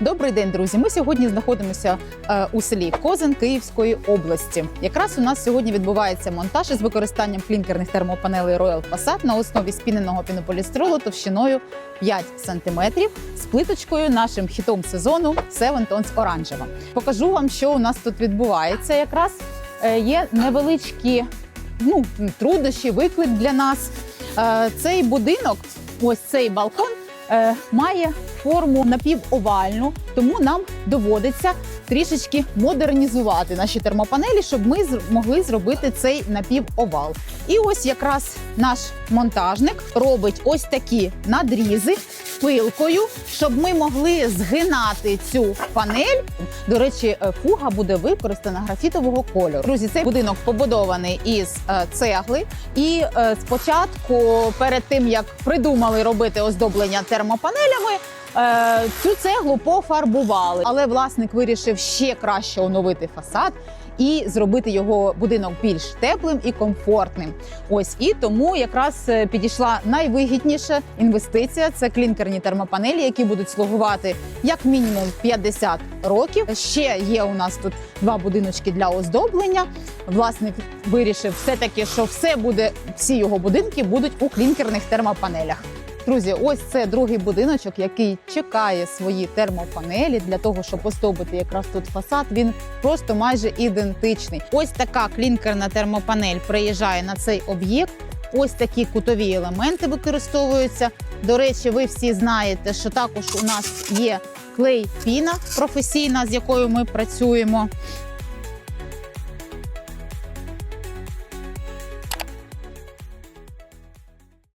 Добрий день, друзі. Ми сьогодні знаходимося е, у селі Козин Київської області. Якраз у нас сьогодні відбувається монтаж із використанням клінкерних термопанелей Royal Facade на основі спіненого пінополістиролу товщиною 5 см з плиточкою нашим хітом сезону Seven Tones Оранжева. Покажу вам, що у нас тут відбувається. Якраз е, є невеличкі ну, труднощі, виклик для нас. Е, Цей будинок, ось цей балкон, має форму напівовальну, тому нам доводиться трішечки модернізувати наші термопанелі, щоб ми зр- могли зробити цей напівовал. І ось якраз наш монтажник робить ось такі надрізи пилкою, щоб ми могли згинати цю панель. До речі, е, фуга буде використана графітового кольору. Друзі, цей будинок побудований із е, цегли. І е, спочатку, перед тим як придумали робити оздоблення термопанелями, цю цеглу пофарбували. Але власник вирішив ще краще оновити фасад. І зробити його будинок більш теплим і комфортним. Ось і тому якраз е, підійшла найвигідніша інвестиція. Це клінкерні термопанелі, які будуть слугувати як мінімум 50 років. Ще є у нас тут два будиночки для оздоблення. Власник вирішив все таки, що все буде, всі його будинки будуть у клінкерних термопанелях. Друзі, ось це другий будиночок, який чекає свої термопанелі для того, щоб оздобити якраз тут фасад. Він просто майже ідентичний. Ось така клінкерна термопанель приїжджає на цей об'єкт. Ось такі кутові елементи використовуються. До речі, ви всі знаєте, що також у нас є клей піна професійна, з якою ми працюємо.